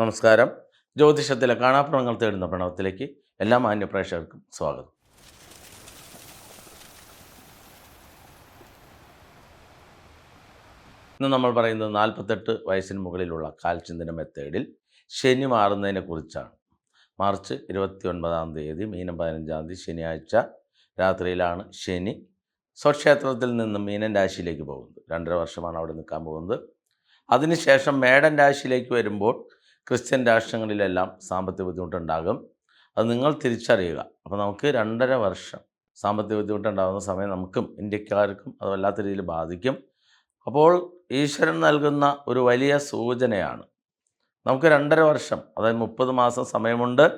നമസ്കാരം. ജ്യോതിഷത്തിലെ കാണാപ്രണങ്ങൾ തേടുന്ന പ്രണവത്തിലേക്ക് എല്ലാ മാന്യ പ്രേക്ഷകർക്കും സ്വാഗതം. ഇന്ന് നമ്മൾ പറയുന്നത് നാൽപ്പത്തെട്ട് വയസ്സിന് മുകളിലുള്ള കാൽചിന്തന മെത്തേഡിൽ ശനി മാറുന്നതിനെ കുറിച്ചാണ്. മാർച്ച് ഇരുപത്തി ഒൻപതാം തീയതി മീനം പതിനഞ്ചാം തീയതി ശനിയാഴ്ച രാത്രിയിലാണ് ശനി സ്വക്ഷേത്രത്തിൽ നിന്ന് മീനൻ രാശിയിലേക്ക് പോകുന്നത്. രണ്ടര വർഷമാണ് അവിടെ നിൽക്കാൻ പോകുന്നത്. അതിനുശേഷം മേടൻ രാശിയിലേക്ക് വരുമ്പോൾ ക്രിസ്ത്യൻ രാഷ്ട്രങ്ങളിലെല്ലാം സാമ്പത്തിക ബുദ്ധിമുട്ടുണ്ടാകും. അത് നിങ്ങൾ തിരിച്ചറിയുക. അപ്പോൾ നമുക്ക് രണ്ടര വർഷം സാമ്പത്തിക ബുദ്ധിമുട്ടുണ്ടാകുന്ന സമയം നമുക്കും ഇന്ത്യക്കാർക്കും അത് വല്ലാത്ത രീതിയിൽ ബാധിക്കും. അപ്പോൾ ഈശ്വരൻ നൽകുന്ന ഒരു വലിയ സൂചനയാണ്. നമുക്ക് രണ്ടര വർഷം അതായത് മുപ്പത് മാസം സമയമുണ്ട്.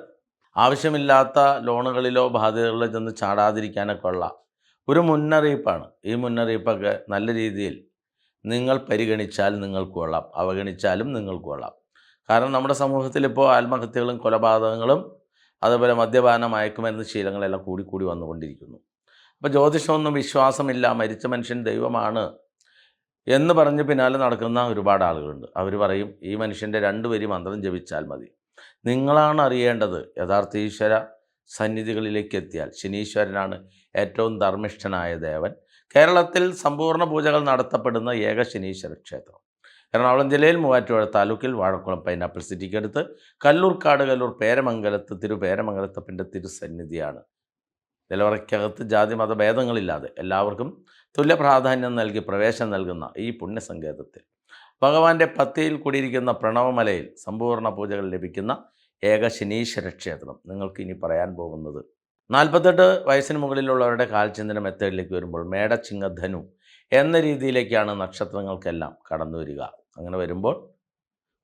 ആവശ്യമില്ലാത്ത ലോണുകളിലോ ബാധ്യതകളിലോ ചെന്ന് ചാടാതിരിക്കാനൊക്കെ ഉള്ള ഒരു മുന്നറിയിപ്പാണ്. ഈ മുന്നറിയിപ്പൊക്കെ നല്ല രീതിയിൽ നിങ്ങൾ പരിഗണിച്ചാൽ നിങ്ങൾക്ക് കൊള്ളാം. അവഗണിച്ചാലും നിങ്ങൾക്ക് കൊള്ളാം. കാരണം നമ്മുടെ സമൂഹത്തിൽ ഇപ്പോൾ ആത്മഹത്യകളും കൊലപാതകങ്ങളും അതുപോലെ മദ്യപാന മയക്കുമരുന്ന് ശീലങ്ങളെല്ലാം കൂടി കൂടി വന്നുകൊണ്ടിരിക്കുന്നു. അപ്പോൾ ജ്യോതിഷമൊന്നും വിശ്വാസമില്ല. മരിച്ച മനുഷ്യൻ ദൈവമാണ് എന്ന് പറഞ്ഞ് പിന്നാലെ നടക്കുന്ന ഒരുപാട് ആളുകളുണ്ട്. അവർ പറയും ഈ മനുഷ്യന്റെ രണ്ട് വരി മന്ത്രം ജപിച്ചാൽ മതി. നിങ്ങളാണ് അറിയേണ്ടത് യഥാർത്ഥ ഈശ്വര സന്നിധികളിലേക്ക് എത്തിയാൽ. ശനീശ്വരനാണ് ഏറ്റവും ധർമ്മിഷ്ഠനായ ദേവൻ. കേരളത്തിൽ സമ്പൂർണ പൂജകൾ നടത്തപ്പെടുന്ന ഏക ശനീശ്വര ക്ഷേത്രം. എറണാകുളം ജില്ലയിൽ മൂവാറ്റുപുഴ താലൂക്കിൽ വാഴക്കുളം പൈനാപ്പിൾ സിറ്റിക്ക് അടുത്ത് കല്ലൂർക്കാട് കല്ലൂർ പേരമംഗലത്ത് തിരു പേരമംഗലത്തപ്പന്റെ തിരുസന്നിധിയാണ്. നിലവറയ്ക്കകത്ത് ജാതി മതഭേദങ്ങളില്ലാതെ എല്ലാവർക്കും തുല്യ പ്രാധാന്യം നൽകി പ്രവേശനം നൽകുന്ന ഈ പുണ്യസങ്കേതത്തിൽ. ഭഗവാന്റെ പത്തിയിൽ കൂടിയിരിക്കുന്ന പ്രണവമലയിൽ സമ്പൂർണ പൂജകൾ ലഭിക്കുന്ന ഏക ശനീശ്വര ക്ഷേത്രം നിങ്ങൾക്ക് ഇനി പറയാൻ പോകുന്നത്. നാൽപ്പത്തെട്ട് വയസ്സിന് മുകളിലുള്ളവരുടെ കാൽചിന്തനം മെത്തേഡിലേക്ക് വരുമ്പോൾ മേടച്ചിങ്ങധനു എന്ന രീതിയിലേക്കാണ് നക്ഷത്രങ്ങൾക്കെല്ലാം കടന്നു വരിക അങ്ങനെ വരുമ്പോൾ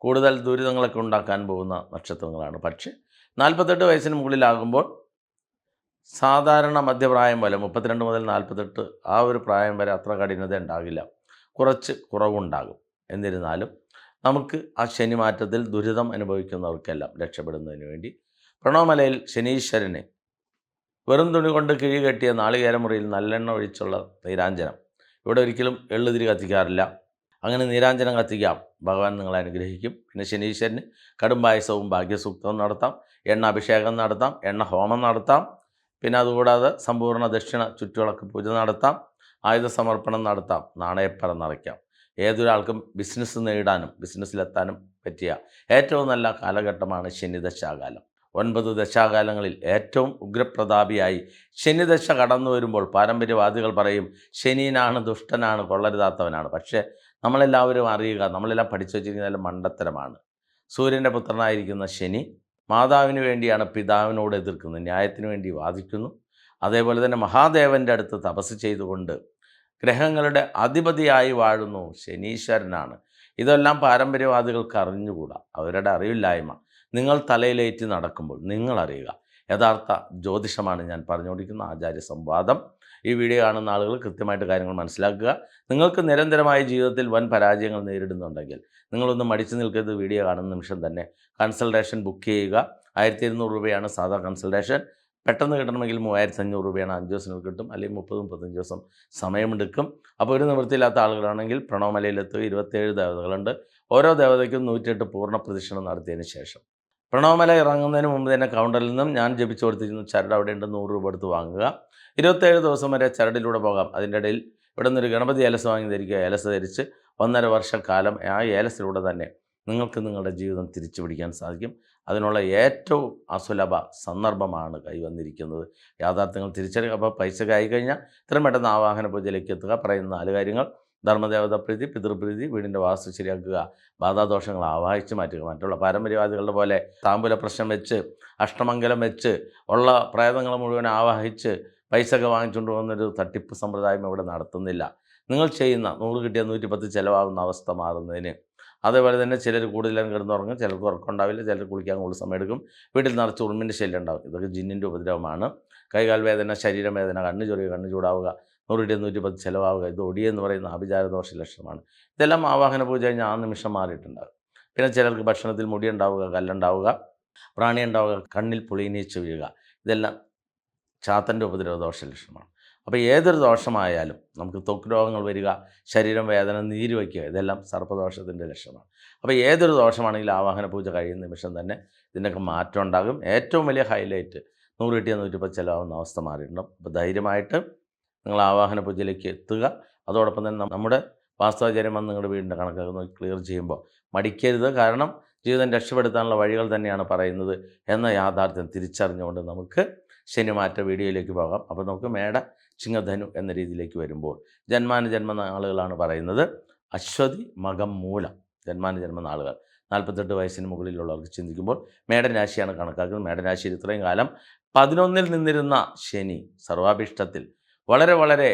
കൂടുതൽ ദുരിതങ്ങളൊക്കെ ഉണ്ടാക്കാൻ പോകുന്ന നക്ഷത്രങ്ങളാണ്. പക്ഷേ നാൽപ്പത്തെട്ട് വയസ്സിന് മുകളിലാകുമ്പോൾ സാധാരണ മധ്യപ്രായം പോലെ മുപ്പത്തിരണ്ട് മുതൽ നാൽപ്പത്തെട്ട് ആ ഒരു പ്രായം വരെ അത്ര കഠിനത ഉണ്ടാകില്ല. കുറച്ച് കുറവുണ്ടാകും. എന്നിരുന്നാലും നമുക്ക് ആ ശനി മാറ്റത്തിൽ ദുരിതം അനുഭവിക്കുന്നവർക്കെല്ലാം രക്ഷപ്പെടുന്നതിന് വേണ്ടി പ്രണവമലയിൽ ശനീശ്വരനെ വെറും തുണി കൊണ്ട് കിഴി കെട്ടിയ നാളികേരമുറിയിൽ നല്ലെണ്ണ ഒഴിച്ചുള്ള നീരാഞ്ജനം. ഇവിടെ ഒരിക്കലും എള്ളുതിരി കത്തിക്കാറില്ല. അങ്ങനെ നീരാഞ്ജനം കത്തിക്കാം. ഭഗവാൻ നിങ്ങളെ അനുഗ്രഹിക്കും. പിന്നെ ശനീശ്വരന് കടുംപായസവും ഭാഗ്യസൂക്തവും നടത്താം. എണ്ണ അഭിഷേകം നടത്താം. എണ്ണ ഹോമം നടത്താം. പിന്നെ അതുകൂടാതെ സമ്പൂർണ ദക്ഷിണ ചുറ്റുവിളക്ക് പൂജ നടത്താം. ആയുധ സമർപ്പണം നടത്താം. നാണയപ്പറ നിറയ്ക്കാം. ഏതൊരാൾക്കും ബിസിനസ് നേടാനും ബിസിനസ്സിലെത്താനും പറ്റിയ ഏറ്റവും നല്ല കാലഘട്ടമാണ് ശനിദശാകാലം. ഒൻപത് ദശാകാലങ്ങളിൽ ഏറ്റവും ഉഗ്രപ്രതാപിയായി ശനിദശ കടന്നു വരുമ്പോൾ പാരമ്പര്യവാദികൾ പറയും ശനിയനാണ് ദുഷ്ടനാണ് കൊള്ളരുതാത്തവനാണ്. പക്ഷേ നമ്മളെല്ലാവരും അറിയുക നമ്മളെല്ലാം പഠിച്ചു വച്ചിരിക്കുന്നതെല്ലാം മണ്ടത്തരമാണ്. സൂര്യന്റെ പുത്രനായിരിക്കുന്ന ശനി മാതാവിന് വേണ്ടിയാണ് പിതാവിനോട് എതിർക്കുന്നത്. ന്യായത്തിന് വേണ്ടി വാദിക്കുന്നു. അതേപോലെ തന്നെ മഹാദേവന്റെ അടുത്ത് തപസ് ചെയ്തുകൊണ്ട് ഗ്രഹങ്ങളുടെ അധിപതിയായി വാഴുന്നു ശനീശ്വരനാണ്. ഇതെല്ലാം പാരമ്പര്യവാദികൾക്ക് അറിഞ്ഞുകൂടാ. അവരുടെ അറിവില്ലായ്മ. നിങ്ങൾ തലയിലേറ്റ് നടക്കുമ്പോൾ നിങ്ങൾ അറിയുക യഥാർത്ഥ ജ്യോതിഷമാണ് ഞാൻ പറഞ്ഞുകൊണ്ടിരിക്കുന്ന ആചാര്യ സംവാദം ഈ വീഡിയോ കാണുന്ന ആളുകൾ കൃത്യമായിട്ട് കാര്യങ്ങൾ മനസ്സിലാക്കുക. നിങ്ങൾക്ക് നിരന്തരമായ ജീവിതത്തിൽ വൻ പരാജയങ്ങൾ നേരിടുന്നുണ്ടെങ്കിൽ നിങ്ങളൊന്ന് മടിച്ചു നിൽക്കരുത്. വീഡിയോ കാണുന്ന നിമിഷം തന്നെ കൺസൾട്ടേഷൻ ബുക്ക് ചെയ്യുക. ആയിരത്തി ഇരുന്നൂറ് രൂപയാണ് സാധാ കൺസൾട്ടേഷൻ. പെട്ടെന്ന് കിട്ടണമെങ്കിൽ മൂവായിരത്തി അഞ്ഞൂറ് രൂപയാണ് അഞ്ച് ദിവസം കിട്ടും. അല്ലെങ്കിൽ മുപ്പത് മുപ്പത്തഞ്ച് ദിവസം സമയമെടുക്കും. അപ്പോൾ ഒരു നിവൃത്തിയില്ലാത്ത ആളുകളാണെങ്കിൽ പ്രണവമലയിലെത്തുക. ഇരുപത്തേഴ് ദേവതകളുണ്ട്. ഓരോ ദേവതയ്ക്കും നൂറ്റിയെട്ട് പൂർണ പ്രദക്ഷിണം നടത്തിയതിന് ശേഷം. പ്രണവമല ഇറങ്ങുന്നതിന് മുമ്പ് തന്നെ കൗണ്ടറിൽ നിന്നും ഞാൻ ജപിച്ചു കൊടുത്തിരുന്ന ചരട് അവിടെ ഉണ്ട് നൂറ് രൂപ എടുത്ത് വാങ്ങുക. ഇരുപത്തേഴ് ദിവസം വരെ ചരടിലൂടെ പോകാം. അതിന്റെ ഇടയിൽ ഇവിടെ നിന്നൊരു ഗണപതി ഏലസ് വാങ്ങി ധരിക്കുക ഏലസ് ധരിച്ച് ഒന്നര വർഷക്കാലം ആ ഏലസിലൂടെ തന്നെ നിങ്ങൾക്ക് നിങ്ങളുടെ ജീവിതം തിരിച്ചു പിടിക്കാൻ സാധിക്കും. അതിനുള്ള ഏറ്റവും അസുലഭ സന്ദർഭമാണ് കൈവന്നിരിക്കുന്നത് യാഥാർത്ഥ്യങ്ങൾ തിരിച്ചറിയുക. അപ്പോൾ പൈസ കഴിഞ്ഞാൽ ഇത്രയും പെട്ടെന്ന് ആവാഹന പൂജയിലേക്ക് എത്തുക. പറയുന്ന നാല് കാര്യങ്ങൾ. ധർമ്മദേവത പ്രീതി പിതൃപ്രീതി വീടിന്റെ വാസ്തു ശരിയാക്കുക ബാധാദോഷങ്ങൾ ആവാഹിച്ച് മാറ്റുക. മറ്റുള്ള പാരമ്പര്യവാദികളുടെ പോലെ താമ്പൂല പ്രശ്നം വെച്ച് അഷ്ടമംഗലം വെച്ച് ഉള്ള പ്രേതങ്ങൾ മുഴുവൻ ആവാഹിച്ച് പൈസ ഒക്കെ വാങ്ങിച്ചുകൊണ്ട് പോകുന്നൊരു തട്ടിപ്പ് സമ്പ്രദായം ഇവിടെ നടത്തുന്നില്ല. നിങ്ങൾ ചെയ്യുന്ന നൂറ് കിട്ടിയ നൂറ്റി പത്ത് ചിലവാകുന്ന അവസ്ഥ മാറുന്നതിന്. അതേപോലെ തന്നെ ചിലർ കൂടുതലും കിടന്നുറങ്ങും ചിലർക്ക് ഉറക്കമുണ്ടാവില്ല ചിലർ കുളിക്കാൻ കൂടുതൽ സമയമെടുക്കും വീട്ടിൽ നിറച്ച് ഉറുമ്പിന്റെ ശല്യം ഉണ്ടാവും. ഇതൊക്കെ ജിന്നിന്റെ ഉപദ്രവമാണ്. കൈകാൽ വേദന ശരീരം വേദന കണ്ണ് ചൊറിയുക കണ്ണ് ചൂടാവുക നൂറ് കിട്ടിയ നൂറ്റി പത്ത് ചിലവാവുക ഇത് ഒടിയെന്ന് പറയുന്ന ആഭിചാരദോഷ ലക്ഷണമാണ്. ഇതെല്ലാം ആവാഹന പൂജ കഴിഞ്ഞാൽ ആ നിമിഷം മാറിയിട്ടുണ്ടാകും. പിന്നെ ചിലർക്ക് ഭക്ഷണത്തിൽ മുടി ഉണ്ടാവുക കല്ലുണ്ടാവുക പ്രാണി ഉണ്ടാവുക കണ്ണിൽ പുളിനീച്ച് വീഴുക. ഇതെല്ലാം ചാത്തന്റെ ഉപദ്രവ ദോഷ ലക്ഷണമാണ്. അപ്പോൾ ഏതൊരു ദോഷമായാലും നമുക്ക് ത്വക്ക് രോഗങ്ങൾ വരിക ശരീരം വേദന നീര് വയ്ക്കുക ഇതെല്ലാം സർപ്പദോഷത്തിന്റെ ലക്ഷണമാണ്. അപ്പോൾ ഏതൊരു ദോഷമാണെങ്കിലും ആവാഹന പൂജ കഴിയുന്ന നിമിഷം തന്നെ ഇതിനൊക്കെ മാറ്റം ഉണ്ടാകും. ഏറ്റവും വലിയ ഹൈലൈറ്റ് നൂറ് കിട്ടിയ നൂറ്റിപ്പത് ചിലവാകുന്ന അവസ്ഥ മാറിയിട്ടുണ്ടാകും അപ്പോൾ ധൈര്യമായിട്ട് നിങ്ങൾ ആവാഹന പൂജയിലേക്ക് എത്തുക. അതോടൊപ്പം തന്നെ നമ്മുടെ വാസ്തവാചാര്യം വന്ന് നിങ്ങളുടെ വീടിന്റെ കണക്കാക്കുന്നത് ക്ലിയർ ചെയ്യുമ്പോൾ മടിക്കരുത്. കാരണം ജീവിതം രക്ഷപ്പെടുത്താനുള്ള വഴികൾ തന്നെയാണ് പറയുന്നത് എന്ന യാഥാർത്ഥ്യം തിരിച്ചറിഞ്ഞുകൊണ്ട് നമുക്ക് ശനിമാറ്റ വീഡിയോയിലേക്ക് പോകാം. അപ്പോൾ നമുക്ക് മേട ചിങ്ങധനു എന്ന രീതിയിലേക്ക് വരുമ്പോൾ ജന്മാനുജന്മ നാളുകളാണ് പറയുന്നത്. അശ്വതി മകം മൂലം ജന്മാനുജന്മ നാളുകൾ നാൽപ്പത്തെട്ട് വയസ്സിന് മുകളിലുള്ളവർക്ക് ചിന്തിക്കുമ്പോൾ മേടരാശിയാണ് കണക്കാക്കുന്നത്. മേടരാശിയിൽ ഇത്രയും കാലം പതിനൊന്നിൽ നിന്നിരുന്ന ശനി സർവാഭിഷ്ടത്തിൽ വളരെ വളരെ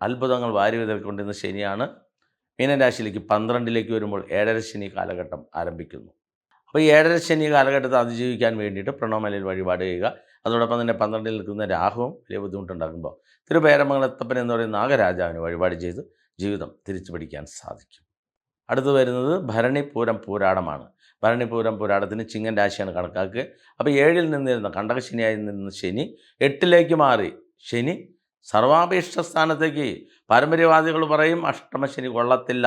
അത്ഭുതങ്ങൾ വാരി വിതറിക്കൊണ്ടിരുന്ന ശനിയാണ്. മീനരാശിയിലേക്ക് പന്ത്രണ്ടിലേക്ക് വരുമ്പോൾ ഏഴര ശനി കാലഘട്ടം ആരംഭിക്കുന്നു. അപ്പോൾ ഈ ഏഴര ശനി കാലഘട്ടത്തെ അതിജീവിക്കാൻ വേണ്ടിയിട്ട് പ്രണവമലയിൽ വഴിപാട് ചെയ്യുക. അതോടൊപ്പം തന്നെ പന്ത്രണ്ടിൽ നിൽക്കുന്ന രാഹുവും വലിയ ബുദ്ധിമുട്ടുണ്ടാക്കുമ്പോൾ തിരുപേരമംഗലത്തപ്പൻ എന്ന് പറയുന്ന നാഗരാജാവിന് വഴിപാട് ചെയ്ത് ജീവിതം തിരിച്ചു പിടിക്കാൻ സാധിക്കും. അടുത്ത് വരുന്നത് ഭരണിപൂരം പൂരാടമാണ്. ഭരണിപൂരം പൂരാടത്തിന് ചിങ്ങൻ രാശിയാണ് കണക്കാക്കുക. അപ്പോൾ ഏഴിൽ നിന്നിരുന്ന കണ്ടകശനിയായി നിന്ന ശനി എട്ടിലേക്ക് മാറി ശനി സർവാപേക്ഷ സ്ഥാനത്തേക്ക് പാരമ്പര്യവാദികൾ പറയും അഷ്ടമശനി കൊള്ളത്തില്ല.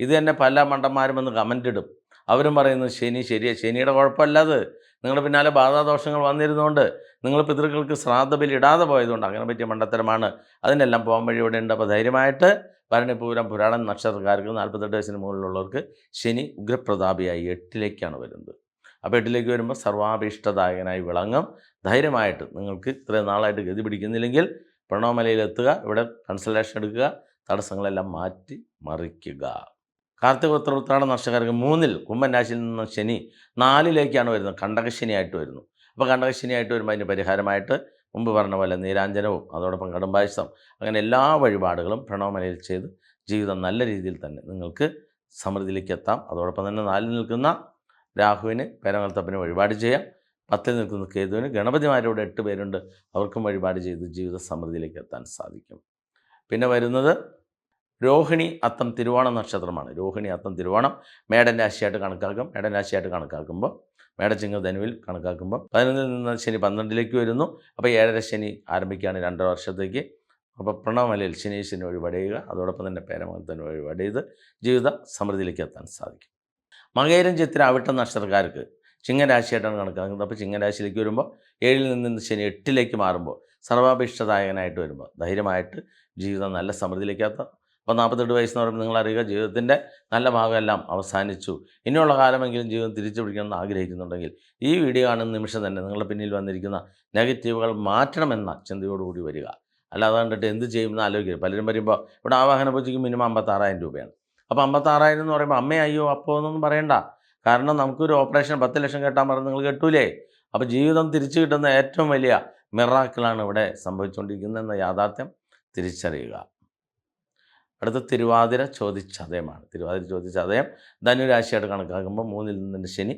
ഇത് തന്നെ പല മണ്ടന്മാരും ഒന്ന് കമന്റ് ഇടും. അവരും പറയുന്നത് ശനി ശരിയാ ശനിയുടെ കുഴപ്പമല്ല അത് നിങ്ങളുടെ പിന്നാലെ ബാധാദോഷങ്ങൾ വന്നിരുന്നുകൊണ്ട് നിങ്ങൾ പിതൃക്കൾക്ക് ശ്രാദ്ധബലി ഇടാതെ പോയതുകൊണ്ട് അങ്ങനെ പറ്റിയ മണ്ടത്തരമാണ്. അതിനെല്ലാം പോകാൻ വഴി ഇവിടെ ഉണ്ട്. അപ്പോൾ ധൈര്യമായിട്ട് ഭരണിപൂരം പുരാണൻ നക്ഷത്രക്കാർക്ക് നാൽപ്പത്തെട്ട് വയസ്സിന് മുകളിലുള്ളവർക്ക് ശനി ഉഗ്രപ്രതാപിയായി എട്ടിലേക്കാണ് വരുന്നത്. അപ്പോൾ എട്ടിലേക്ക് വരുമ്പോൾ സർവാഭീഷ്ടദായകനായി വിളങ്ങും. ധൈര്യമായിട്ട് നിങ്ങൾക്ക് ഇത്രയും നാളായിട്ട് ഗതി പിടിക്കുന്നില്ലെങ്കിൽ പ്രണവമലയിലെത്തുക. ഇവിടെ കൺസൾട്ടേഷൻ എടുക്കുക. തടസ്സങ്ങളെല്ലാം മാറ്റി മറിക്കുക. കാർത്തിക ഉത്തരോത്രാട നക്ഷത്രക്കാർക്ക് മൂന്നിൽ കുംഭൻ രാശിയിൽ നിന്ന് ശനി നാലിലേക്കാണ് വരുന്നത്. കണ്ടകശനിയായിട്ട് വരുന്നു. അപ്പോൾ കണ്ടകശനിയായിട്ട് വരുമ്പോൾ അതിന് പരിഹാരമായിട്ട് മുമ്പ് പറഞ്ഞ പോലെ നീരാഞ്ജനവും അതോടൊപ്പം കടുംപായസം അങ്ങനെ എല്ലാ വഴിപാടുകളും പ്രണവമനയിൽ ചെയ്ത് ജീവിതം നല്ല രീതിയിൽ തന്നെ നിങ്ങൾക്ക് സമൃദ്ധിയിലേക്ക് എത്താം. അതോടൊപ്പം തന്നെ നാലിൽ നിൽക്കുന്ന രാഹുവിന് പേരങ്ങൾത്തപ്പന് വഴിപാട് ചെയ്യാം. പത്തിൽ നിൽക്കുന്ന കേതുവിന് ഗണപതിമാരോട് എട്ട് പേരുണ്ട്. അവർക്കും വഴിപാട് ചെയ്ത് ജീവിത സമൃദ്ധിയിലേക്ക് എത്താൻ സാധിക്കും. പിന്നെ വരുന്നത് രോഹിണി അത്തം തിരുവോണം നക്ഷത്രമാണ്. രോഹിണി അത്തം തിരുവോണം മേടൻ രാശിയായിട്ട് കണക്കാക്കും. മേടൻ രാശിയായിട്ട് കണക്കാക്കുമ്പോൾ മേടച്ചിങ്ങ ധനുവിൽ കണക്കാക്കുമ്പോൾ പതിനൊന്നിൽ നിന്ന് ശനി പന്ത്രണ്ടിലേക്ക് വരുന്നു. അപ്പോൾ ഏഴര ശനി ആരംഭിക്കുകയാണ് രണ്ടര വർഷത്തേക്ക്. അപ്പോൾ പ്രണവമലയിൽ ശനി ശനി ചെയ്യുക അതോടൊപ്പം തന്നെ പേരമകത്തിന് വഴിപാട് ജീവിത സമൃദ്ധിയിലേക്ക് എത്താൻ സാധിക്കും. മകേരം ചിത്ര അവിട്ട നക്ഷത്രക്കാർക്ക് ചിങ്ങരാശിയായിട്ടാണ് കണക്കാക്കുന്നത്. അപ്പോൾ ചിങ്ങരാശിയിലേക്ക് വരുമ്പോൾ ഏഴിൽ നിന്ന് ശനി എട്ടിലേക്ക് മാറുമ്പോൾ സർവാഭിഷ്ടദായകനായിട്ട് വരുമ്പോൾ ധൈര്യമായിട്ട് ജീവിതം നല്ല സമൃദ്ധിയിലേക്ക് എത്താം. അപ്പോൾ നാൽപ്പത്തെട്ട് വയസ്സെന്ന് പറയുമ്പോൾ നിങ്ങൾ അറിയുക ജീവിതത്തിന്റെ നല്ല ഭാഗമെല്ലാം അവസാനിച്ചു. ഇനിയുള്ള കാലമെങ്കിലും ജീവിതം തിരിച്ചു പിടിക്കണമെന്ന് ആഗ്രഹിക്കുന്നുണ്ടെങ്കിൽ ഈ വീഡിയോ കാണുന്ന നിമിഷം തന്നെ നിങ്ങളുടെ പിന്നിൽ വന്നിരിക്കുന്ന നെഗറ്റീവുകൾ മാറ്റണമെന്ന ചിന്തയോടുകൂടി വരിക. അല്ലാതെ കണ്ടിട്ട് എന്ത് ചെയ്യുമെന്ന് ആലോചിക്കുക പലരും വരുമ്പോൾ ഇവിടെ ആവാഹന പൂജയ്ക്ക് മിനിമം അമ്പത്താറായിരം രൂപയാണ്. അപ്പോൾ അമ്പത്താറായിരം എന്ന് പറയുമ്പോൾ അമ്മ അയ്യോ അപ്പോൾ എന്നൊന്നും പറയണ്ട. കാരണം നമുക്കൊരു ഓപ്പറേഷൻ പത്ത് ലക്ഷം കേട്ടാൻ പറഞ്ഞ് നിങ്ങൾ കേട്ടൂലേ? അപ്പോൾ ജീവിതം തിരിച്ചു കിട്ടുന്ന ഏറ്റവും വലിയ മിറാക്കിളാണ് ഇവിടെ സംഭവിച്ചുകൊണ്ടിരിക്കുന്നതെന്ന യാഥാർത്ഥ്യം തിരിച്ചറിയുക. അടുത്ത തിരുവാതിര ചോദിച്ചതയമാണ് തിരുവാതിര ചോദിച്ചതയം ധനുരാശിയായിട്ട് കണക്കാക്കുമ്പോൾ മൂന്നിൽ നിന്ന് ശനി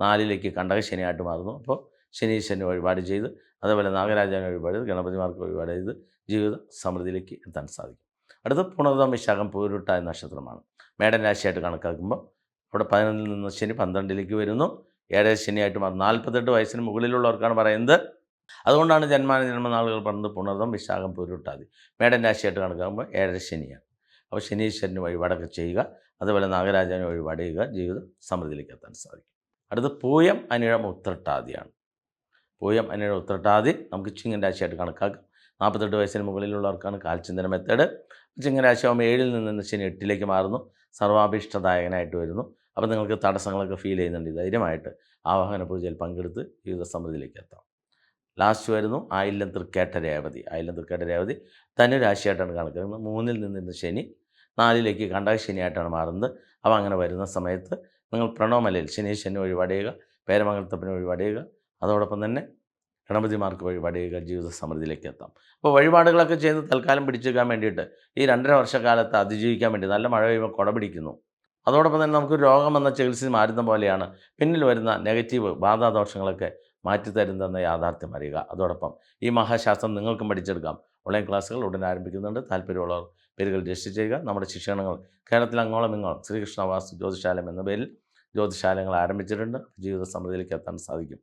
നാലിലേക്ക് കണ്ടക ശനിയായിട്ട് മാറുന്നു. അപ്പോൾ ശനി ശനി വഴിപാട് ചെയ്ത് അതേപോലെ നാഗരാജാവിന് വഴിപാട് ചെയ്ത് ഗണപതിമാർക്ക് വഴിപാട് ചെയ്ത് ജീവിത സമൃദ്ധിയിലേക്ക് എത്താൻ സാധിക്കും. അടുത്ത പുണർതം വിശാഖം പൂരുട്ടായ നക്ഷത്രമാണ്. മേടൻ രാശിയായിട്ട് കണക്കാക്കുമ്പോൾ അവിടെ പതിനൊന്നിൽ നിന്ന് ശനി പന്ത്രണ്ടിലേക്ക് വരുന്നു. ഏഴര ശനിയായിട്ട് മാറും നാൽപ്പത്തെട്ട് വയസ്സിന് മുകളിലുള്ളവർക്കാണ് പറയുന്നത്. അതുകൊണ്ടാണ് ജന്മാന ജന്മനാളുകൾ പറഞ്ഞത് പുണർദം വിശാഖം പൂരുട്ടാതി. മേടൻ രാശിയായിട്ട് കണക്കാക്കുമ്പോൾ ഏഴര ശനിയാണ്. അപ്പോൾ ശനീശ്വരന് വഴിപാടൊക്കെ ചെയ്യുക അതുപോലെ നാഗരാജാവിന് വഴിപാട് ചെയ്യുക ജീവിതം സമൃദ്ധിയിലേക്ക് എത്താൻ സാധിക്കും. അടുത്ത പൂയം അനിഴം ഉത്രട്ടാതിയാണ്. പൂയം അനിഴം ഉത്രട്ടാതി നമുക്ക് ചിങ്ങൻ രാശിയായിട്ട് കണക്കാക്കാം. നാൽപ്പത്തെട്ട് വയസ്സിന് മുകളിലുള്ളവർക്കാണ് കാൽചിന്തന മെത്തേഡ്. ചിങ്ങൻ രാശിയാകുമ്പോൾ ഏഴിൽ നിന്ന് ശനി എട്ടിലേക്ക് മാറുന്നു. സർവാഭീഷ്ടദായകനായിട്ട് വരുന്നു. അപ്പോൾ നിങ്ങൾക്ക് തടസ്സങ്ങളൊക്കെ ഫീൽ ചെയ്യുന്നുണ്ട്. ധൈര്യമായിട്ട് ആവാഹന പൂജയിൽ പങ്കെടുത്ത് ജീവിത സമൃദ്ധിയിലേക്ക് എത്താം ലാസ്റ്റ് വരുന്നു ആയില്ലം തൃക്കേട്ട രേവതി. ആയില്ലം തൃക്കേട്ട രേവതി ധനുരാശിയായിട്ടാണ് കണക്കാക്കുന്നത്. മൂന്നിൽ നിന്ന് ശനി നാലിലേക്ക് കണ്ടാൽ ശനിയായിട്ടാണ് മാറുന്നത്. അപ്പോൾ അങ്ങനെ വരുന്ന സമയത്ത് നിങ്ങൾ പ്രണവമലയിൽ ശനി ശനി വഴിപാട് ചെയ്യുക പേരമംഗലത്തപ്പന് വഴിപാട് ചെയ്യുക അതോടൊപ്പം തന്നെ ഗണപതിമാർക്ക് വഴിപാട് ചെയ്യുക ജീവിത സമൃദ്ധിയിലേക്ക് എത്താം. അപ്പോൾ വഴിപാടുകളൊക്കെ ചെയ്ത് തൽക്കാലം പിടിച്ചെടുക്കാൻ വേണ്ടിയിട്ട് ഈ രണ്ടര വർഷക്കാലത്ത് അതിജീവിക്കാൻ വേണ്ടി നല്ല മഴ പെയ്യുമ്പോൾ കുട പിടിക്കുന്നു. അതോടൊപ്പം തന്നെ നമുക്ക് രോഗം എന്ന ചികിത്സ മാറുന്ന പോലെയാണ്. പിന്നിൽ വരുന്ന നെഗറ്റീവ് ബാധാദോഷങ്ങളൊക്കെ മാറ്റിത്തരുന്നതെന്ന യാഥാർത്ഥ്യം അറിയുക. അതോടൊപ്പം ഈ മഹാശാസ്ത്രം നിങ്ങൾക്കും പഠിച്ചെടുക്കാം. ഓൺലൈൻ ക്ലാസ്സുകൾ ഉടൻ ആരംഭിക്കുന്നുണ്ട്. താല്പര്യമുള്ളവർ പേരുകൾ രജിസ്റ്റർ ചെയ്യുക. നമ്മുടെ ശിക്ഷണങ്ങൾ കേരളത്തിൽ അങ്ങോളം ഇങ്ങോളം ശ്രീകൃഷ്ണവാസ് ജ്യോതിശാലം എന്ന പേരിൽ ജ്യോതിശാലങ്ങൾ ആരംഭിച്ചിട്ടുണ്ട്. ജീവിത സമൃദ്ധിയിലേക്ക് എത്താൻ സാധിക്കും.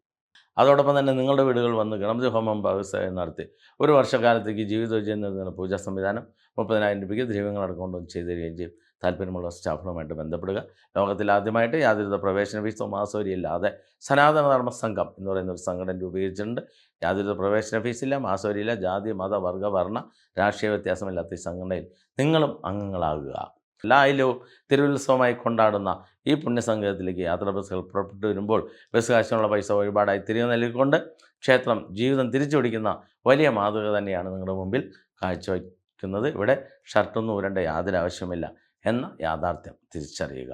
അതോടൊപ്പം തന്നെ നിങ്ങളുടെ വീടുകൾ വന്ന് ഗണപതി ഹോമം വ്യവസായം നടത്തി ഒരു വർഷക്കാലത്തേക്ക് ജീവിത വിജയം നേടുന്ന പൂജാ സംവിധാനം മുപ്പതിനായിരം രൂപയ്ക്ക് ദ്രവ്യങ്ങൾ അടക്കം ചെയ്തു തരികയും ചെയ്യും. താല്പര്യമുള്ള സ്റ്റാഫുകളുമായിട്ട് ബന്ധപ്പെടുക. ലോകത്തിൽ ആദ്യമായിട്ട് യാതൊരുവിധ പ്രവേശന ഫീസോ ഇല്ലാതെ സനാതന ധർമ്മ സംഘം എന്ന് പറയുന്ന ഒരു സംഘടന രൂപീകരിച്ചിട്ടുണ്ട്. യാതൊരുവിധ പ്രവേശന ഫീസില്ല മാസവരിയില്ല ജാതി മത വർഗ വർണ രാഷ്ട്രീയ വ്യത്യാസമില്ലാത്ത ഈ സംഘടനയിൽ നിങ്ങളും അംഗങ്ങളാകുക. എല്ലാ അയലവും തിരുവുത്സവമായി കൊണ്ടാടുന്ന ഈ പുണ്യസംഗ്രഹത്തിലേക്ക് യാത്രാ ബസ്സുകൾ പുറപ്പെട്ടു വരുമ്പോൾ ബസ് കാശിനുള്ള പൈസ ഒരുപാടായി തിരികെ നൽകിക്കൊണ്ട് ക്ഷേത്രം ജീവിതം തിരിച്ചുപിടിക്കുന്ന വലിയ മാതൃക തന്നെയാണ് നിങ്ങളുടെ മുമ്പിൽ കാഴ്ചവയ്ക്കുന്നത്. ഇവിടെ ഷർട്ടൊന്നും ഊരേണ്ട യാതൊരു ആവശ്യമില്ല എന്ന യാഥാർത്ഥ്യം തിരിച്ചറിയുക.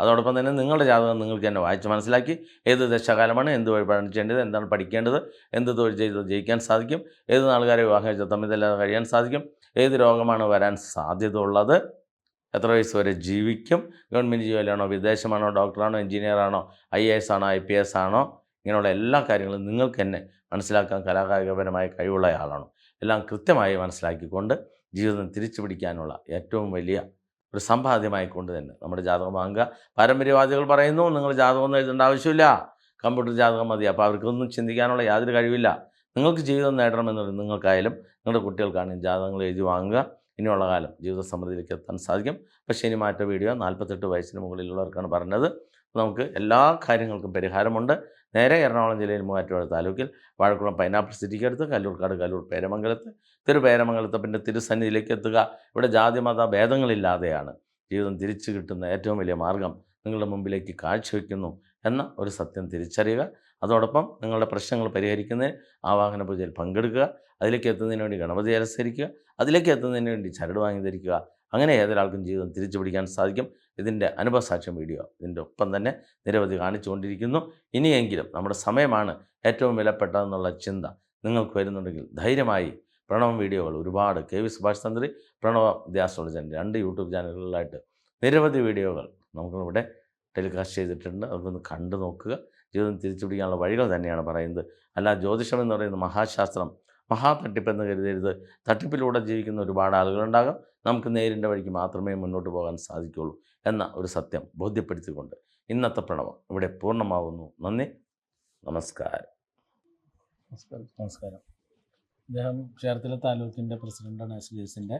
അതോടൊപ്പം തന്നെ നിങ്ങളുടെ ജാതകം നിങ്ങൾക്ക് തന്നെ വായിച്ച് മനസ്സിലാക്കി ഏത് ദശകാലമാണ് എന്ത് വഴിപാടാണ് ചെയ്യേണ്ടത് എന്താണ് പഠിക്കേണ്ടത് എന്ത് തൊഴിൽ ചെയ്ത് ജയിക്കാൻ സാധിക്കും ഏത് നാളുകാരെ വിവാഹം കഴിച്ച തമ്മിലല്ലാതെ കഴിയാൻ സാധിക്കും ഏത് രോഗമാണ് വരാൻ സാധ്യത ഉള്ളത് എത്ര വയസ്സ് വരെ ജീവിക്കും ഗവൺമെന്റ് ജോലിയാണോ വിദേശമാണോ ഡോക്ടറാണോ എഞ്ചിനീയറാണോ ഐ എ എസ് ആണോ ഐ പി എസ് ആണോ ഇങ്ങനെയുള്ള എല്ലാ കാര്യങ്ങളും നിങ്ങൾക്ക് തന്നെ മനസ്സിലാക്കാൻ കലാകായികപരമായ ആളാണോ. എല്ലാം കൃത്യമായി മനസ്സിലാക്കിക്കൊണ്ട് ജീവിതം തിരിച്ചു പിടിക്കാനുള്ള ഏറ്റവും വലിയ ഒരു സമ്പാദ്യമായിക്കൊണ്ട് തന്നെ. നമ്മുടെ ജാതകം വാങ്ങുക. പാരമ്പര്യവാദികൾ പറയുന്നു നിങ്ങൾ ജാതകമൊന്നും എഴുതേണ്ട ആവശ്യമില്ല. കമ്പ്യൂട്ടർ ജാതകം മതി. അപ്പോൾ അവർക്കൊന്നും ചിന്തിക്കാനുള്ള യാതൊരു കഴിവില്ല. നിങ്ങൾക്ക് ജീവിതം നേടണമെന്ന് നിങ്ങൾക്കായാലും നിങ്ങളുടെ കുട്ടികൾക്കാണെങ്കിലും ജാതകങ്ങൾ എഴുതി വാങ്ങുക. ഇനിയുള്ള കാലം ജീവിത സമൃദ്ധിയിലേക്ക് എത്താൻ സാധിക്കും. പക്ഷേ ഇനി മാറ്റ വീഡിയോ നാൽപ്പത്തെട്ട് വയസ്സിന് മുകളിലുള്ളവർക്കാണ് പറഞ്ഞത്. നമുക്ക് എല്ലാ കാര്യങ്ങൾക്കും പരിഹാരമുണ്ട്. നേരെ എറണാകുളം ജില്ലയിൽ മൂവാറ്റുപുഴ താലൂക്കിൽ വാഴക്കുളം പൈനാപ്പിൾ സിറ്റിക്കടുത്ത് കല്ലൂർക്കാട് കല്ലൂർ പേരമംഗലത്ത് തിരു പേരമംഗലത്ത് പിന്നെ തിരുസന്നിധിയിലേക്ക് എത്തുക. ഇവിടെ ജാതിമത ഭേദങ്ങളില്ലാതെയാണ് ജീവിതം തിരിച്ചു കിട്ടുന്ന ഏറ്റവും വലിയ മാർഗം നിങ്ങളുടെ മുമ്പിലേക്ക് കാഴ്ചവെക്കുന്നു എന്ന ഒരു സത്യം തിരിച്ചറിയുക. അതോടൊപ്പം നിങ്ങളുടെ പ്രശ്നങ്ങൾ പരിഹരിക്കുന്നതിന് ആവാഹന പൂജയിൽ പങ്കെടുക്കുക. അതിലേക്ക് എത്തുന്നതിന് വേണ്ടി ഗണപതി അനുസരിക്കുക അതിലേക്ക് എത്തുന്നതിന് വേണ്ടി ചരട് വാങ്ങി ധരിക്കുക. അങ്ങനെ ഏതൊരാൾക്കും ജീവിതം തിരിച്ചു പിടിക്കാൻ സാധിക്കും. ഇതിന്റെ അനുഭവസാക്ഷ്യം വീഡിയോ ഇതിന്റെ ഒപ്പം തന്നെ നിരവധി കാണിച്ചുകൊണ്ടിരിക്കുന്നു. ഇനിയെങ്കിലും നമ്മുടെ സമയമാണ് ഏറ്റവും വിലപ്പെട്ടതെന്നുള്ള ചിന്ത നിങ്ങൾക്ക് വരുന്നുണ്ടെങ്കിൽ ധൈര്യമായി പ്രണവം വീഡിയോകൾ ഒരുപാട് കെ വി സുഭാഷ് തന്ത്രി പ്രണവ ദ്യാസ്ട്രോളജൻ രണ്ട് യൂട്യൂബ് ചാനലുകളിലായിട്ട് നിരവധി വീഡിയോകൾ നമുക്കിവിടെ ടെലികാസ്റ്റ് ചെയ്തിട്ടുണ്ട്. അതൊന്ന് കണ്ടു നോക്കുക. ജീവിതം തിരിച്ചു പിടിക്കാനുള്ള വഴികൾ തന്നെയാണ് പറയുന്നത്. അല്ല ജ്യോതിഷം എന്ന് പറയുന്ന മഹാശാസ്ത്രം മഹാ തട്ടിപ്പെന്ന് കരുതരുത്. തട്ടിപ്പിലൂടെ ജീവിക്കുന്ന ഒരുപാട് ആളുകളുണ്ടാകാം. നമുക്ക് നേരിന്റെ വഴിക്ക് മാത്രമേ മുന്നോട്ട് പോകാൻ സാധിക്കുകയുള്ളൂ എന്ന ഒരു സത്യം ബോധ്യപ്പെടുത്തിക്കൊണ്ട് ഇന്നത്തെ പ്രണവം ഇവിടെ പൂർണമാവുന്നു. നന്ദി. നമസ്കാരം. നമസ്കാരം. നമസ്കാരം. അദ്ദേഹം ചേർത്തല താലൂക്കിന്റെ പ്രസിഡന്റാണ് എസ് ബി എസിന്റെ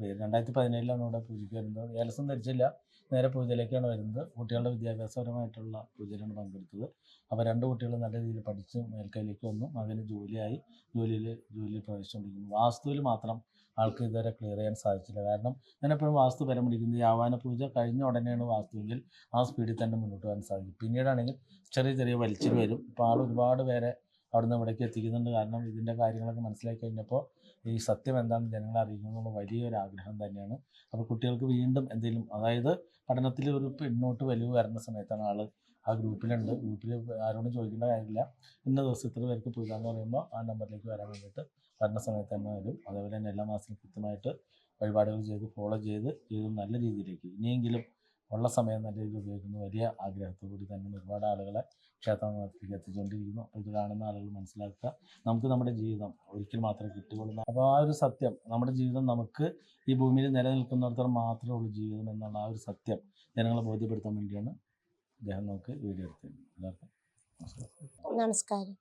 പേര്. രണ്ടായിരത്തി പതിനേഴിലാണ് ഇവിടെ പൂജയ്ക്ക് വരുന്നത്. ഏലസം ധരിച്ചില്ല. നേരെ പൂജയിലേക്കാണ് വരുന്നത്. കുട്ടികളുടെ വിദ്യാഭ്യാസപരമായിട്ടുള്ള പൂജയിലാണ് പങ്കെടുത്തത്. അപ്പോൾ രണ്ട് കുട്ടികൾ നല്ല രീതിയിൽ പഠിച്ച് മേൽക്കൈയിലേക്ക് വന്നു. മകന് ജോലിയായി. ജോലിയിൽ ജോലിയിൽ പ്രവേശിച്ചുകൊണ്ടിരിക്കുന്നു. വാസ്തുവിൽ മാത്രം ആൾക്ക് ഇതുവരെ ക്ലിയർ ചെയ്യാൻ സാധിച്ചില്ല. കാരണം ഞാൻ എപ്പോഴും വാസ്തു പരം പിടിക്കുന്നത് ഈ ആവാന പൂജ കഴിഞ്ഞ ഉടനെയാണ് വാസ്തുവെങ്കിൽ ആ സ്പീഡിൽ തന്നെ മുന്നോട്ട് പോകാൻ സാധിക്കും. പിന്നീടാണെങ്കിൽ ചെറിയ ചെറിയ വലിച്ചിൽ വരും. ഇപ്പോൾ ആൾ ഒരുപാട് പേരെ അവിടുന്ന് ഇവിടേക്ക് എത്തിക്കുന്നുണ്ട്. കാരണം ഇതിന്റെ കാര്യങ്ങളൊക്കെ മനസ്സിലാക്കി കഴിഞ്ഞപ്പോൾ ഈ സത്യം എന്താണെന്ന് ജനങ്ങളെ അറിയിക്കണമെന്നുള്ള വലിയൊരു ആഗ്രഹം തന്നെയാണ്. അപ്പോൾ കുട്ടികൾക്ക് വീണ്ടും എന്തെങ്കിലും അതായത് പഠനത്തിൽ ഒരു പിന്നോട്ട് വലിവ് വരുന്ന സമയത്താണ് ആൾ ആ ഗ്രൂപ്പിലുണ്ട്. ഗ്രൂപ്പിൽ ആരോടും ചോദിക്കേണ്ട കാര്യമില്ല. ഇന്ന ദിവസം ഇത്ര പേർക്ക് പോകാമെന്ന് പറയുമ്പോൾ ആ നമ്പറിലേക്ക് വരാൻ വേണ്ടിയിട്ട് വരുന്ന സമയത്ത് തന്നെ വരും. അതേപോലെ തന്നെ എല്ലാ മാസവും കൃത്യമായിട്ട് വഴിപാടുകൾ ചെയ്ത് ഫോളോ ചെയ്ത് ചെയ്ത് നല്ല രീതിയിലേക്ക്. ഇനിയെങ്കിലും ഉള്ള സമയം നല്ല രീതിയിൽ ഉപയോഗിക്കുന്നു. വലിയ ആഗ്രഹത്തോടുകൂടി തന്നെ ഒരുപാട് ആളുകളെ ക്ഷേത്രത്തിലേക്ക് എത്തിച്ചുകൊണ്ടിരിക്കുന്നു അപ്പോൾ ഇത് കാണുന്ന ആളുകൾ മനസ്സിലാക്കുക. നമുക്ക് നമ്മുടെ ജീവിതം ഒരിക്കൽ മാത്രമേ കിട്ടുകയുള്ളൂ അപ്പോൾ ആ ഒരു സത്യം നമ്മുടെ ജീവിതം നമുക്ക് ഈ ഭൂമിയിൽ നിലനിൽക്കുന്നിടത്തോളം മാത്രമേ ഉള്ളൂ ജീവിതം എന്നുള്ള ആ ഒരു സത്യം ജനങ്ങളെ ബോധ്യപ്പെടുത്താൻ വേണ്ടിയാണ് അദ്ദേഹം നമുക്ക് വീഡിയോ എടുത്തത് എല്ലാവർക്കും നമസ്കാരം.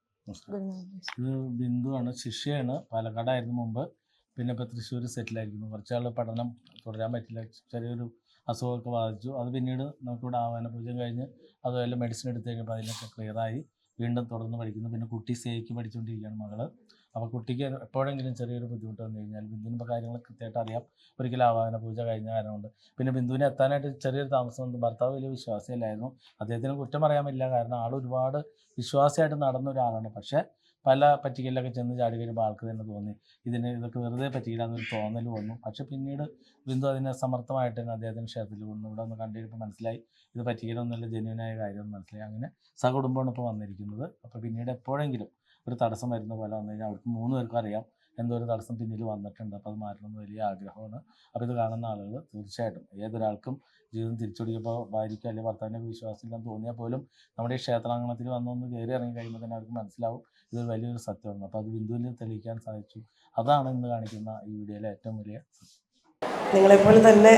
ഇത് ബിന്ദുവാണ് ശിഷ്യയാണ്. പാലക്കാടായിരുന്നു മുമ്പ്. പിന്നെ ഇപ്പോൾ തൃശ്ശൂർ സെറ്റിലായിരിക്കുന്നു. കുറച്ചാൾ പഠനം തുടരാൻ പറ്റില്ല. ചെറിയൊരു അസുഖമൊക്കെ ബാധിച്ചു. അത് പിന്നീട് നമുക്കിവിടെ ആവാന പൂജ കഴിഞ്ഞ് അതുപോലെ മെഡിസിൻ എടുത്ത് കഴിഞ്ഞപ്പോൾ അതിനൊക്കെ ക്ലിയറായി വീണ്ടും തുടർന്ന് പഠിക്കുന്നു. പിന്നെ കുട്ടി സേക്ക് പഠിച്ചുകൊണ്ടിരിക്കുകയാണ് മകൾ. അപ്പോൾ കുട്ടിക്ക് എപ്പോഴെങ്കിലും ചെറിയൊരു ബുദ്ധിമുട്ട് വന്നു കഴിഞ്ഞാൽ ബിന്ദുവിന് കാര്യങ്ങൾ കൃത്യമായിട്ട് അറിയാം. ഒരിക്കലും ആവാഹന പൂജ കഴിഞ്ഞ കാരണമുണ്ട്. പിന്നെ ബിന്ദുവിനെ എത്താനായിട്ട് ചെറിയൊരു താമസം വന്നു ഭർത്താവ് വലിയ വിശ്വാസിയല്ലായിരുന്നു. അദ്ദേഹത്തിന് കുറ്റം പറയാൻ പറ്റില്ല. കാരണം ആൾ ഒരുപാട് വിശ്വാസിയായിട്ട് നടന്ന ഒരാളാണ്. പക്ഷേ പല പറ്റിക്കലിലൊക്കെ ചെന്ന് ചാടി കഴിയുമ്പോൾ ആൾക്ക് തന്നെ തോന്നി. ഇതിന് ഇതൊക്കെ വെറുതെ പറ്റിക്കില്ലാന്നൊരു തോന്നൽ വന്നു. പക്ഷെ പിന്നീട് ബിന്ദു അതിനെ സമർത്ഥമായിട്ട് തന്നെ അദ്ദേഹത്തിന് ക്ഷേത്രത്തിൽ വന്നു. ഇവിടെ ഒന്ന് കണ്ടിരുമ്പോൾ മനസ്സിലായി ഇത് പറ്റിക്കലൊന്നുമല്ല ജെന്യൂനായ കാര്യം മനസ്സിലായി. അങ്ങനെ സകുടുംബമാണ് ഇപ്പോൾ വന്നിരിക്കുന്നത്. അപ്പോൾ പിന്നീട് എപ്പോഴെങ്കിലും ഒരു തടസ്സം വരുന്ന പോലെ വന്നു കഴിഞ്ഞാൽ അവർക്ക് മൂന്ന് പേർക്കും അറിയാം എന്തോ ഒരു തടസ്സം പിന്നിൽ വന്നിട്ടുണ്ട്. അപ്പോൾ അത് മാറ്റണമെന്ന് വലിയ ആഗ്രഹമാണ്. അപ്പോൾ ഇത് കാണുന്ന ആളുകൾ തീർച്ചയായിട്ടും ഏതൊരാൾക്കും ജീവിതം തിരിച്ചുപിടിക്കുമ്പോൾ ഭാര്യയ്ക്ക് അല്ലെങ്കിൽ ഭർത്താവിന്റെ വിശ്വാസമില്ലെന്ന് തോന്നിയാൽ പോലും നമ്മുടെ ഈ ക്ഷേത്രാങ്കണത്തിൽ വന്നൊന്ന് കയറി ഇറങ്ങി കഴിയുമ്പോൾ തന്നെ അവർക്ക് മനസ്സിലാവും ഇത് വലിയൊരു സത്യമാണ്. അപ്പോൾ അത് ബിന്ദുവിനെ തെളിയിക്കാൻ സാധിച്ചു. അതാണ് ഇന്ന് കാണിക്കുന്ന ഈ വീഡിയോയിലെ ഏറ്റവും വലിയ നിങ്ങളെപ്പോലെ തന്നെ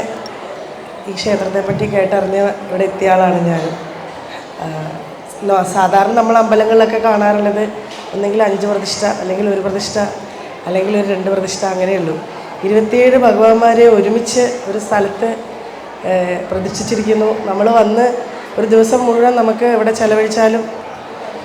ഈ ക്ഷേത്രത്തെ പറ്റി കേട്ടറിഞ്ഞ് ഇവിടെ എത്തിയ ആളാണ് ഞാൻ. സാധാരണ നമ്മൾ അമ്പലങ്ങളിലൊക്കെ കാണാറുള്ളത് ഒന്നെങ്കിൽ അഞ്ച് പ്രതിഷ്ഠ അല്ലെങ്കിൽ ഒരു പ്രതിഷ്ഠ അല്ലെങ്കിൽ ഒരു രണ്ട് പ്രതിഷ്ഠ അങ്ങനെയുള്ളൂ. ഇരുപത്തിയേഴ് ഭഗവാന്മാരെ ഒരുമിച്ച് ഒരു സ്ഥലത്ത് പ്രതിഷ്ഠിച്ചിരിക്കുന്നു. നമ്മൾ വന്ന് ഒരു ദിവസം മുഴുവൻ നമുക്ക് ഇവിടെ ചെലവഴിച്ചാലും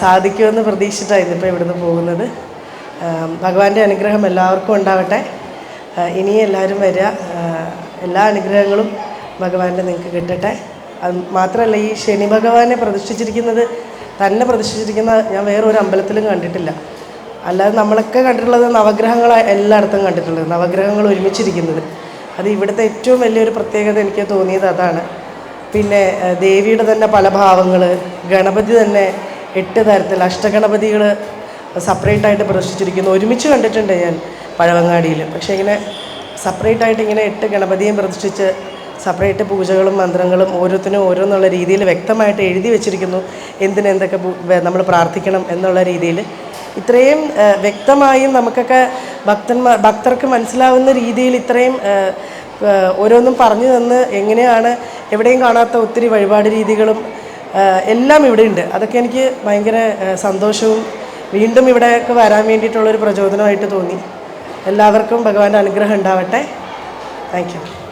സാധിക്കുമെന്ന് പ്രതീക്ഷിച്ചിട്ടായിരുന്നു ഇപ്പോൾ ഇവിടുന്ന് പോകുന്നത്. ഭഗവാന്റെ അനുഗ്രഹം എല്ലാവർക്കും ഉണ്ടാവട്ടെ. ഇനിയും എല്ലാവരും വരിക. എല്ലാ അനുഗ്രഹങ്ങളും ഭഗവാന്റെ നിങ്ങൾക്ക് കിട്ടട്ടെ. അത് മാത്രമല്ല ഈ ശനി ഭഗവാനെ പ്രതിഷ്ഠിച്ചിരിക്കുന്നത് തന്നെ പ്രതിഷ്ഠിച്ചിരിക്കുന്ന ഞാൻ വേറൊരു അമ്പലത്തിലും കണ്ടിട്ടില്ല. അല്ലാതെ നമ്മളൊക്കെ കണ്ടിട്ടുള്ളത് നവഗ്രഹങ്ങൾ എല്ലായിടത്തും കണ്ടിട്ടുള്ളത് നവഗ്രഹങ്ങൾ ഒരുമിച്ചിരിക്കുന്നത്. അത് ഇവിടുത്തെ ഏറ്റവും വലിയൊരു പ്രത്യേകത എനിക്ക് തോന്നിയത് അതാണ്. പിന്നെ ദേവിയുടെ തന്നെ പല ഭാവങ്ങൾ ഗണപതി തന്നെ എട്ട് തരത്തിൽ അഷ്ടഗണപതികൾ സെപ്പറേറ്റ് ആയിട്ട് പ്രതിഷ്ഠിച്ചിരിക്കുന്നു. ഒരുമിച്ച് കണ്ടിട്ടുണ്ട് ഞാൻ പഴവങ്ങാടിയിൽ. പക്ഷേ ഇങ്ങനെ സെപ്പറേറ്റ് ആയിട്ട് ഇങ്ങനെ എട്ട് ഗണപതിയും പ്രദർശിച്ച് സെപ്പറേറ്റ് പൂജകളും മന്ത്രങ്ങളും ഓരോത്തിനും ഓരോന്നുള്ള രീതിയിൽ വ്യക്തമായിട്ട് എഴുതി വെച്ചിരിക്കുന്നു. എന്തിനെന്തൊക്കെ നമ്മൾ പ്രാർത്ഥിക്കണം എന്നുള്ള രീതിയിൽ. ഇത്രയും വ്യക്തമായും നമുക്കൊക്കെ ഭക്തന്മാർ ഭക്തർക്ക് മനസ്സിലാവുന്ന രീതിയിൽ ഇത്രയും ഓരോന്നും പറഞ്ഞു തന്ന് എങ്ങനെയാണ് എവിടെയും കാണാത്ത ഒത്തിരി വഴിപാട് രീതികളും എല്ലാം ഇവിടെ ഉണ്ട് അതൊക്കെ എനിക്ക് ഭയങ്കര സന്തോഷവും വീണ്ടും ഇവിടെയൊക്കെ വരാൻ വേണ്ടിയിട്ടുള്ളൊരു പ്രചോദനമായിട്ട് തോന്നി. എല്ലാവർക്കും ഭഗവാന്റെ അനുഗ്രഹം ഉണ്ടാവട്ടെ. Thank you